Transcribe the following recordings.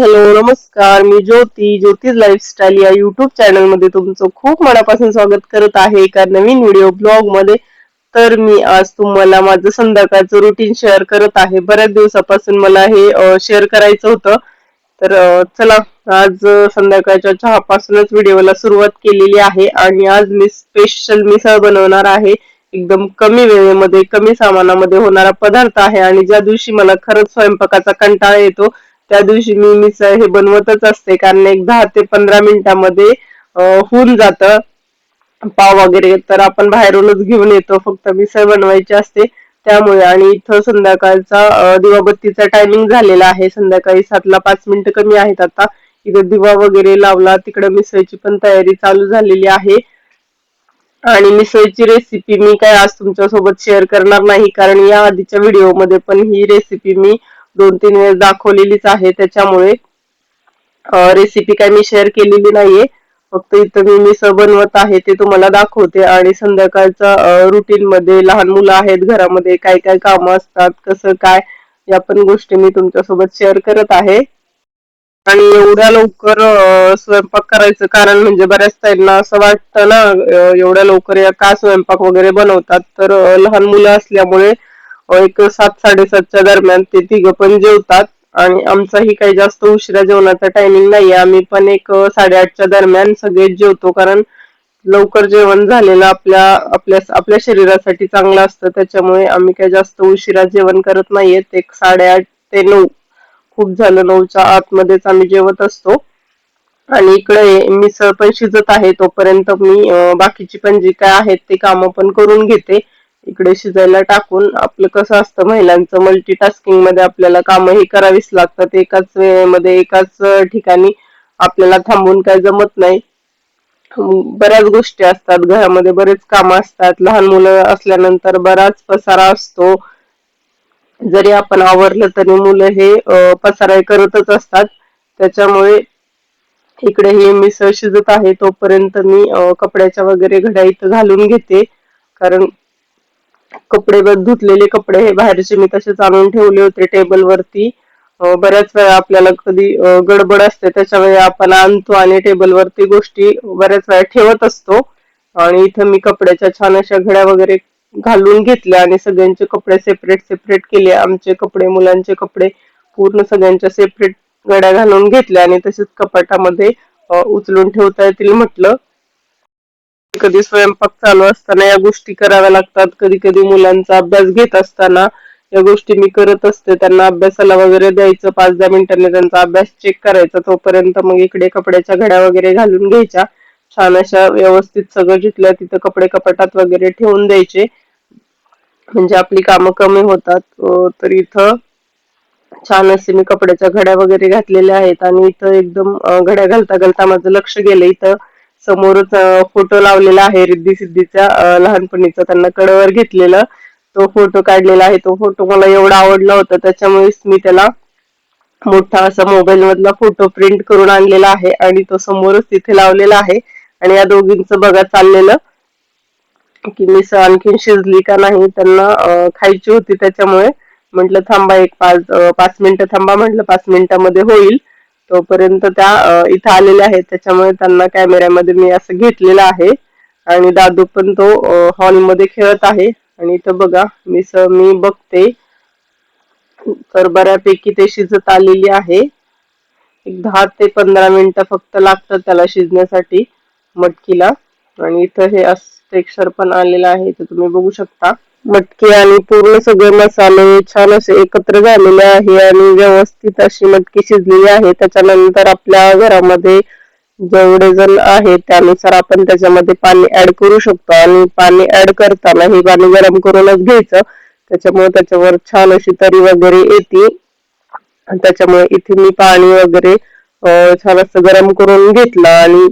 Hello नमस्कार. मी Jyoti Jyoti's lifestyle या युट्यूब चॅनलमध्ये तुमचं खूप मनापासून स्वागत करत आहे एका नवीन व्हिडिओ ब्लॉगमध्ये. तर मी आज तुम्हाला माझं संध्याकाळचं रुटीन शेअर करत आहे. बऱ्याच दिवसापासून मला हे शेअर करायचं होतं. तर चला आज संध्याकाळच्या चहापासूनच व्हिडिओला सुरुवात केलेली आहे आणि आज मी स्पेशल मिसळ बनवणार आहे. एकदम कमी वेळेमध्ये कमी सामानामध्ये होणारा पदार्थ आहे आणि ज्या दिवशी मला खरंच स्वयंपाकाचा कंटाळा येतो त्या दिवशी मी मिसळ हे बनवतच असते. कारण एक दहा ते पंधरा मिनिटामध्ये होऊन जातं. पाव वगैरे तर आपण बाहेरूनच घेऊन येतो. फक्त मिसळ बनवायची असते. त्यामुळे आणि इथं संध्याकाळचा दिवाबत्तीचा टायमिंग झालेला आहे. संध्याकाळी सातला पाच मिनिटं कमी आहेत आता. इथं दिवा वगैरे लावला तिकडे मिसळची पण तयारी चालू झालेली आहे. आणि मिसळची रेसिपी मी काय आज तुमच्यासोबत शेअर करणार नाही. कारण या आधीच्या व्हिडिओमध्ये पण ही रेसिपी मी दोन तीन वेळेस दाखवलेलीच आहे. त्याच्यामुळे रेसिपी काय मी शेअर केलेली नाहीये. फक्त इथं मी मिसळ बनवत आहे ते तुम्हाला दाखवते. आणि संध्याकाळच्या रुटीन मध्ये लहान मुलं आहेत घरामध्ये काय काय कामं असतात कसं काय या पण गोष्टी मी तुमच्यासोबत शेअर करत आहे. आणि एवढ्या लवकर स्वयंपाक करायचं कारण म्हणजे बऱ्याच ताईंना असं वाटतं ना एवढ्या लवकर या का स्वयंपाक वगैरे बनवतात? तर लहान मुलं असल्यामुळे एक सात साडेसातच्या दरम्यान ते तिघं पण जेवतात आणि आमचाही काही जास्त उशिरा जेवणाचा टायमिंग नाही आम्ही पण एक साडेआठच्या दरम्यान सगळेच जेवतो कारण लवकर जेवण झालेलं आपल्या आपल्या आपल्या शरीरासाठी चांगलं असतं. त्याच्यामुळे आम्ही काही जास्त उशिरा जेवण करत नाहीयेत एक साडेआठ ते नऊ खूप झालं नऊच्या आतमध्येच आम्ही जेवत असतो. आणि इकडे मिसळ पण शिजत आहे. तोपर्यंत मी बाकीची पण जी काय आहेत ते कामं पण करून घेते. इकडे शिजायला टाकून आपलं कसं असतं महिलांचं मल्टीटास्किंगमध्ये आपल्याला कामही करावीच लागतात. एकाच वेळेमध्ये एकाच ठिकाणी आपल्याला थांबून काय जमत नाही. बऱ्याच गोष्टी असतात. घरामध्ये बरेच कामं असतात. लहान मुलं असल्यानंतर बराच पसारा असतो. जरी आपण आवरलं तरी मुलं हे पसारा करतच असतात. त्याच्यामुळे इकडे हे मिसळ शिजत आहे तोपर्यंत मी कपड्याच्या वगैरे घड्या इथं घालून घेते. कारण कपडे धुतलेले कपडे हे बाहेरचे मी तसेच आणून ठेवले होते टेबलवरती बऱ्याच वेळा आपल्याला कधी गडबड असते त्याच्यामुळे आपण आणतो आणि टेबलवरती गोष्टी बऱ्याच वेळा ठेवत असतो. आणि इथं मी कपड्याच्या छान अशा घड्या वगैरे घालून घेतल्या आणि सगळ्यांचे कपडे सेपरेट सेपरेट केले. आमचे कपडे मुलांचे कपडे पूर्ण सगळ्यांच्या सेपरेट गड्या घालून घेतल्या आणि तसेच कपाटामध्ये उचलून ठेवता येतील म्हटलं. कधी स्वयंपाक चालू असताना या गोष्टी कराव्या लागतात. कधी कधी मुलांचा अभ्यास घेत असताना या गोष्टी मी करत असते. त्यांना अभ्यासाला वगैरे द्यायचं पाच दहा मिनिटांनी त्यांचा अभ्यास चेक करायचा. तोपर्यंत मग इकडे कपड्याच्या घड्या वगैरे घालून घ्यायच्या. छान अशा व्यवस्थित सगळं जिथल्या तिथं कपडे कपाटात वगैरे ठेवून द्यायचे. म्हणजे आपली कामं कमी होतात. तर इथं छान असे मी कपड्याच्या घड्या वगैरे घातलेल्या आहेत. आणि इथं एकदम घड्या घालता घालता माझं लक्ष गेलं. इथं समोरच फोटो लावलेला आहे रिद्धी सिद्धीचा लहानपणीचा त्यांना कडवर घेतलेला. तो फोटो काढलेला आहे. तो फोटो मला एवढा आवडला होता. त्याच्यामुळेच मी त्याला मोठा असा मोबाईल मधला फोटो प्रिंट करून आणलेला आहे आणि तो समोरच तिथे लावलेला आहे. आणि या दोघींचं बघा चाललेलं. की मिसळ आणखीन शिजली का नाही त्यांना खायची होती त्याच्यामुळे. म्हटलं थांबा एक पाच पाच मिनिटं थांबा. म्हटलं पाच मिनिटामध्ये होईल. तोपर्यंत त्या इथं आलेल्या आहेत. त्याच्यामुळे त्यांना कॅमेऱ्यामध्ये मी असं घेतलेलं आहे. आणि दादू पण तो हॉलमध्ये खेळत आहे. आणि इथं बघा मिसळ मी बघते. तर बऱ्यापैकी ते शिजत आलेली आहे. एक दहा ते पंधरा मिनिटं फक्त लागतात त्याला शिजण्यासाठी मटकीला. आणि इथं हे टेक्स्चर पण आलेलं आहे इथं तुम्ही बघू शकता. मटकी आणि पूर्ण सगळे मसाले छान असे एकत्र झालेले आहे आणि व्यवस्थित अशी मटकी शिजलेली आहे. त्याच्यानंतर आपल्या घरामध्ये जेवढे जण आहेत त्यानुसार आपण त्याच्यामध्ये पाणी ऍड करू शकतो. आणि पाणी ऍड करताना हे पाणी गरम करूनच घ्यायचं. त्याच्यामुळे त्याच्यावर छान अशी तरी वगैरे येते. त्याच्यामुळे इथे मी पाणी वगैरे छान असं गरम करून घेतलं आणि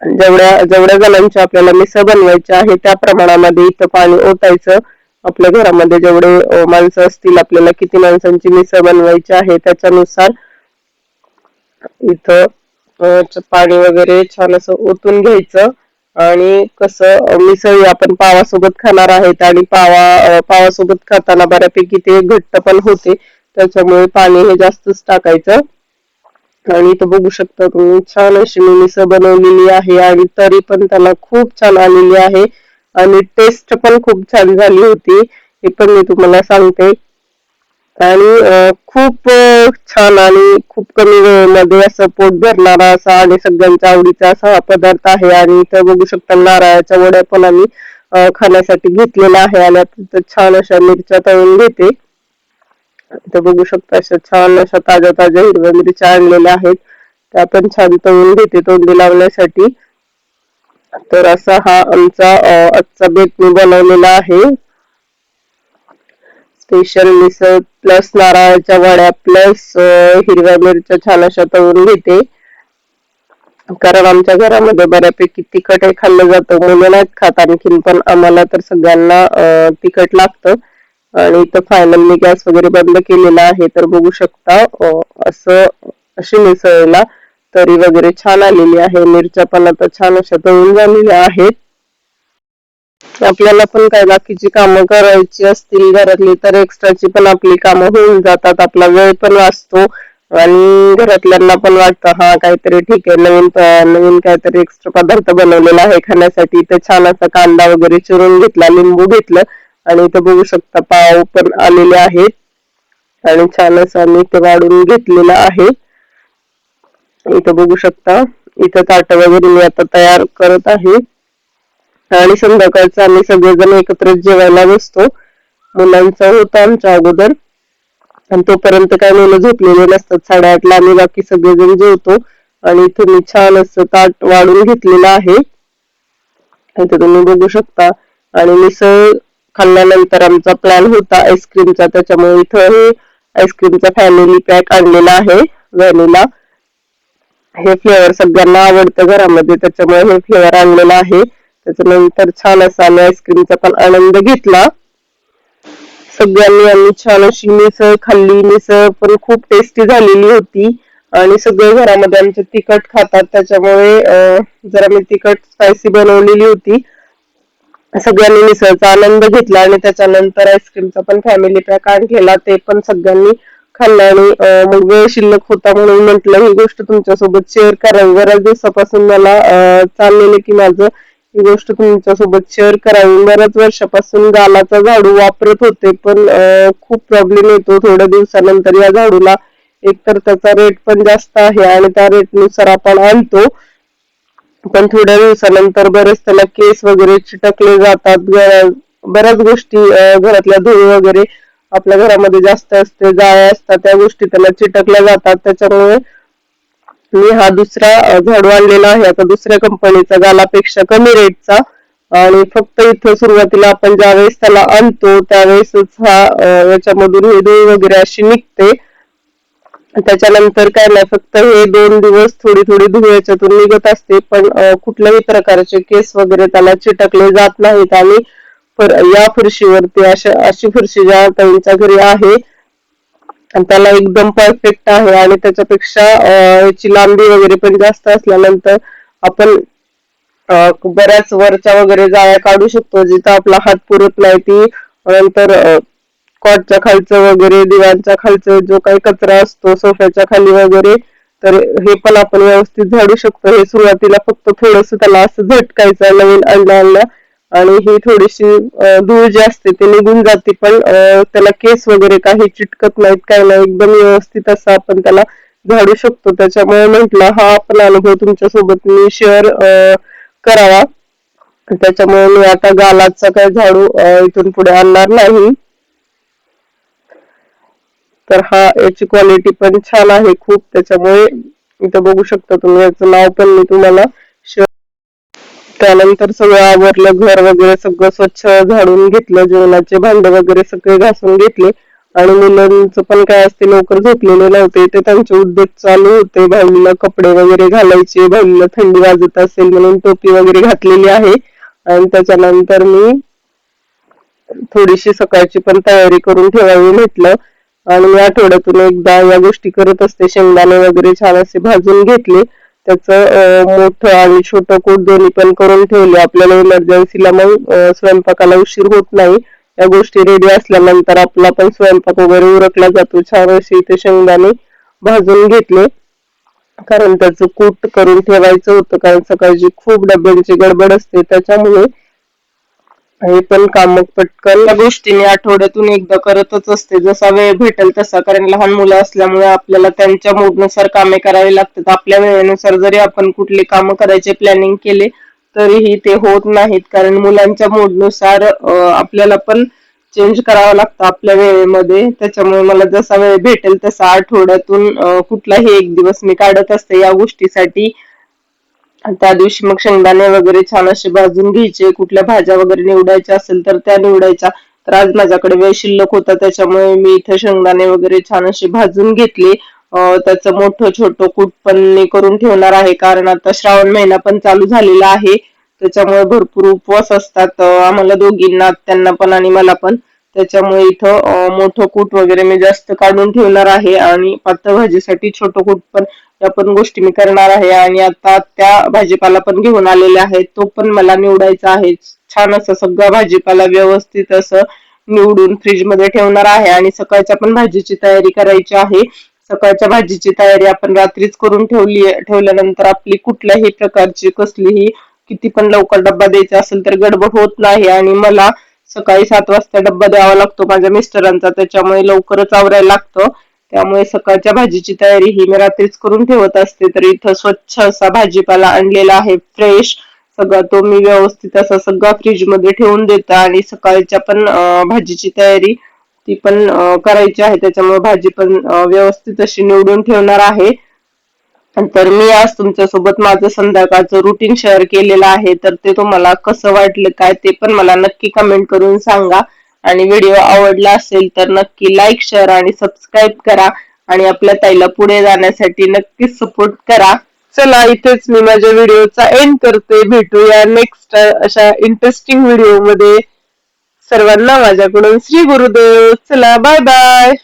जेवढ्या जेवढ्या जणांची आपल्याला मिसळ बनवायची आहे त्या प्रमाणामध्ये इथं पाणी ओतायचं. आपल्या घरामध्ये जेवढे माणसं असतील आपल्याला किती माणसांची मिसळ बनवायची आहे त्याच्यानुसार इथं पाणी वगैरे छान असं ओतून घ्यायचं. आणि कसं मिसळी मिसळ आपण पावासोबत खाणार आहेत आणि पावा पावासोबत खाताना बऱ्यापैकी ते घट्ट पण होते. त्याच्यामुळे पाणी हे जास्तच टाकायचं. आणि इथं बघू शकता तुम्ही छान अशी मी मिसळ बनवलेली आहे आणि तरी पण त्याला खूप छान आलेली आहे. आणि टेस्ट पण खूप छान झाली होती हे पण मी तुम्हाला सांगते. आणि खूप छान आणि खूप कमी वेळेमध्ये असं पोट भरणारा असा आणि सगळ्यांच्या आवडीचा असा हा पदार्थ आहे. आणि इथं बघू शकता नारळाच्या वड्या पण आम्ही खाण्यासाठी घेतलेला आहे आणि आता छान अशा मिरच्या तळून घेते. इथे बघू शकता अशा छान अशा ताज्या ताज्या हिरव्या मिरच्या आणलेल्या आहेत. त्या पण छान तळून घेते तोंडी लावण्यासाठी. तर असा हा आमचा आजचा बेत मी बनवलेला आहे. स्पेशल मिसळ प्लस नारळाच्या वड्या प्लस हिरव्या मिरच्या छान अशा तळून घेते. कारण आमच्या घरामध्ये बऱ्यापैकी तिखट हे खाल्लं जातं. मुलं नाहीत खात आणखीन पण आम्हाला तर सगळ्यांना तिखट लागतं. आणि इथं फायनल मी गॅस वगैरे बंद केलेला आहे तर बघू शकता असं अशी मिसळला तरी वगैरे छान आलेली आहे. मिरच्या पण आता छान अशा तळून झालेल्या आहेत. आपल्याला पण काय बाकीची कामं करायची असतील घरातली तर एक्स्ट्राची पण आपली कामं होऊन जातात. आपला वेळ पण वाचतो आणि घरातल्यांना पण वाटतं हा काहीतरी ठीक आहे नवीन नवीन काहीतरी एक्स्ट्रा पदार्थ बनवलेला आहे खाण्यासाठी. तर छान असा कांदा वगैरे चिरून घेतला लिंबू घेतलं. आणि इथं बघू शकता पाव पण आलेले आहेत. आणि छान असं आम्ही इथे वाढून घेतलेलं आहे. इथं बघू शकता इथं ताट वगैरे मी आता तयार करत आहे. आणि संध्याकाळचं आम्ही सगळेजण एकत्र जेवायला बसतो. मुलांचा होता आमच्या अगोदर. आणि तोपर्यंत काय मुलं झोपलेले नसतात. साडेआठला आम्ही बाकी सगळेजण जेवतो. आणि इथे मी छान असं ताट वाढून घेतलेलं आहे. इथे तुम्ही बघू शकता. आणि मिसळ खाल्ल्यानंतर आमचा प्लॅन होता आईस्क्रीमचा त्याच्यामुळे इथं हे आईस्क्रीमचा फॅमिली पॅक आणलेला आहे व्हॅनिला हे फ्लेवर सगळ्यांना आवडतं घरामध्ये त्याच्यामुळे हे फ्लेवर आणलेला आहे. त्याच्यानंतर छान असा आम्ही आईस्क्रीमचा पण आनंद घेतला. सगळ्यांनी आम्ही छान अशी मिसळ खाल्ली. मिसळ पण खूप टेस्टी झालेली होती. आणि सगळे घरामध्ये आमचे तिखट खातात. त्याच्यामुळे जरा मी तिखट स्पायसी बनवलेली होती. सगळ्यांनी मिसळचा आनंद घेतला आणि त्याच्यानंतर आईस्क्रीमचा पण फॅमिली पॅक आणलेला. ते पण सगळ्यांनी खाल्लं आणि मग वेळ शिल्लक होता म्हणून म्हटलं ही गोष्ट तुमच्यासोबत शेअर करावी. बऱ्याच दिवसापासून मला चाललेलं की माझं ही गोष्ट तुमच्यासोबत शेअर करावी. बऱ्याच वर्षापासून गालाचा झाडू वापरत होते पण खूप प्रॉब्लेम येतो. थोड्या दिवसानंतर या झाडूला एकतर त्याचा रेट पण जास्त आहे आणि त्या रेटनुसार आपण आणतो. पण थोड्या दिवसानंतर बरेच त्याला केस वगैरे चिटकले जातात. बऱ्याच गोष्टी घरातल्या धूळ वगैरे आपल्या घरामध्ये जास्त असते जाळ्या असतात त्या गोष्टी त्याला चिटकल्या जातात. त्याच्यामुळे मी हा दुसरा झाडू आणलेला आहे. आता दुसऱ्या कंपनीचा गालापेक्षा कमी रेटचा आणि फक्त इथं सुरुवातीला आपण ज्यावेळेस त्याला आणतो त्यावेळेसच हा याच्यामधून हे धूळ वगैरे अशी निघते. त्याच्यानंतर काय नाही फक्त हे दोन दिवस थोडी थोडी धुव्याच्यातून निघत असते पण कुठल्याही प्रकारचे केस वगैरे त्याला चिटकले जात नाहीत आणि या फरशीवरती अशा अशी फरशी ज्या त्यांच्या घरी आहे त्याला एकदम परफेक्ट आहे आणि त्याच्यापेक्षा याची लांबी वगैरे पण जास्त असल्यानंतर आपण बऱ्याच वरच्या वगैरे जाळ्या काढू शकतो जिथं आपला हात पुरत नाही ती नंतर कॉटच्या खालचं वगैरे दिव्यांच्या खालचं जो काही कचरा असतो सोफ्याच्या खाली वगैरे तर हे पण आपण व्यवस्थित झाडू शकतो. हे सुरुवातीला फक्त थोडस त्याला असं झटकायचं नवीन आणल्या आणल्या आणि ही थोडीशी धूळ जी असते ते निघून जाते. पण त्याला केस वगैरे काही चिटकत नाहीत काही नाही. एकदम व्यवस्थित असं आपण त्याला झाडू शकतो. त्याच्यामुळे म्हटलं हा आपला अनुभव तुमच्यासोबत मी शेअर करावा. त्याच्यामुळे मी आता गालाचा काय झाडू इथून पुढे आणणार नाही. तर हा याची क्वालिटी पण छान आहे खूप. त्याच्यामुळे इथं बघू शकता तुम्ही याचं नाव पण मी तुम्हाला त्यानंतर सगळं आवरलं घर वगैरे सगळं स्वच्छ झाडून घेतलं जेवणाचे भांडे वगैरे सगळे घासून घेतले. आणि मुलांचं पण काय असते लवकर झोपलेले नव्हते ते त्यांचे उद्योग चालू होते. भाऊला कपडे वगैरे घालायचे भाऊला थंडी वाजत असेल म्हणून टोपी वगैरे घातलेली आहे. आणि त्याच्यानंतर मी थोडीशी सकाळची पण तयारी करून ठेवावी म्हटलं. आणि मी आठवड्यातून एकदा या गोष्टी करत असते. शेंगदाणे वगैरे छान असे भाजून घेतले. त्याचं मोठं आणि छोटं कोट दोन्ही पण करून ठेवले. आपल्याला इमर्जन्सीला मग स्वयंपाकाला उशीर होत नाही. या गोष्टी रेडी असल्यानंतर आपला पण स्वयंपाक वगैरे उरकला जातो. छान असे इथे शेंगदाणे भाजून घेतले. कारण त्याचं कूट करून ठेवायचं होतं. कारण सकाळची खूप डब्यांची गडबड असते. त्याच्यामुळे हे पण काम पटकन. या गोष्टीने आठवड्यातून एकदा करतच असते. जसा वेळ भेटेल तसा. कारण लहान मुलं असल्यामुळे आपल्याला त्यांच्या मूडनुसार कामे करावी लागतात. आपल्या वेळेनुसार जरी आपण कुठले काम करायचे प्लॅनिंग केले तरीही ते होत नाहीत. कारण मुलांच्या मूडनुसार आपल्याला पण चेंज करावं लागतं आपल्या वेळेमध्ये. त्याच्यामुळे मला जसा वेळ भेटेल तसा आठवड्यातून कुठलाही एक दिवस मी काढत असते. या गोष्टीसाठी त्या दिवशी मग शेंगदाणे वगैरे छान असे भाजून घ्यायचे. कुठल्या भाज्या वगैरे निवडायच्या असेल तर त्या निवडायच्या. तर आज माझ्याकडे वेळ शिल्लक होता त्याच्यामुळे मी इथे शेंगदाणे वगैरे छान असे भाजून घेतले. त्याचं मोठं छोटं कूट पण करून ठेवणार आहे कारण आता श्रावण महिना पण चालू झालेला आहे. त्याच्यामुळे भरपूर उपवास असतात आम्हाला दोघींना त्यांना पण आणि मला पण. त्याच्यामुळे इथं मोठं कूट वगैरे मी जास्त काढून ठेवणार आहे आणि पातळ भाजीसाठी छोटं कूट पण या पण गोष्टी मी करणार आहे. आणि आता त्या भाजीपाला पण घेऊन आलेल्या आहेत तो पण मला निवडायचा आहे. छान असं सगळं भाजीपाला व्यवस्थित असं निवडून फ्रीजमध्ये ठेवणार आहे. आणि सकाळच्या पण भाजीची तयारी करायची आहे. सकाळच्या भाजीची तयारी आपण रात्रीच करून ठेवली ठेवल्यानंतर आपली कुठल्याही प्रकारची कसलीही किती पण लवकर डब्बा द्यायचा असेल तर गडबड होत नाही. आणि मला सकाळी सात वाजता डब्बा द्यावा लागतो माझ्या मिस्टरांचा त्याच्यामुळे लवकरच आवरायला लागतं. त्यामुळे सकाळच्या भाजीची तयारी ही मी रात्रीच करून ठेवत असते. तर इथं स्वच्छ असा भाजीपाला आणलेला आहे फ्रेश. सगळा तो मी व्यवस्थित असा सगळा फ्रीजमध्ये ठेवून देतो आणि सकाळच्या पण भाजीची तयारी ती पण करायची आहे. त्याच्यामुळे भाजी पण व्यवस्थित अशी निवडून ठेवणार आहे. तर मी आज तुमच्यासोबत माझं संध्याकाळचं रुटीन शेअर केलेलं आहे तर ते तुम्हाला कसं वाटलं काय ते पण मला नक्की कमेंट करून सांगा. आणि व्हिडिओ आवडला असेल तर नक्की लाईक शेअर आणि सबस्क्राईब करा. आणि आपल्या ताईला पुढे जाण्यासाठी नक्कीच सपोर्ट करा. चला इथेच मी माझ्या व्हिडिओचा एंड करते. भेटूया नेक्स्ट अशा इंटरेस्टिंग व्हिडिओमध्ये. सर्वांना माझ्याकडून श्री गुरुदेव. चला बाय बाय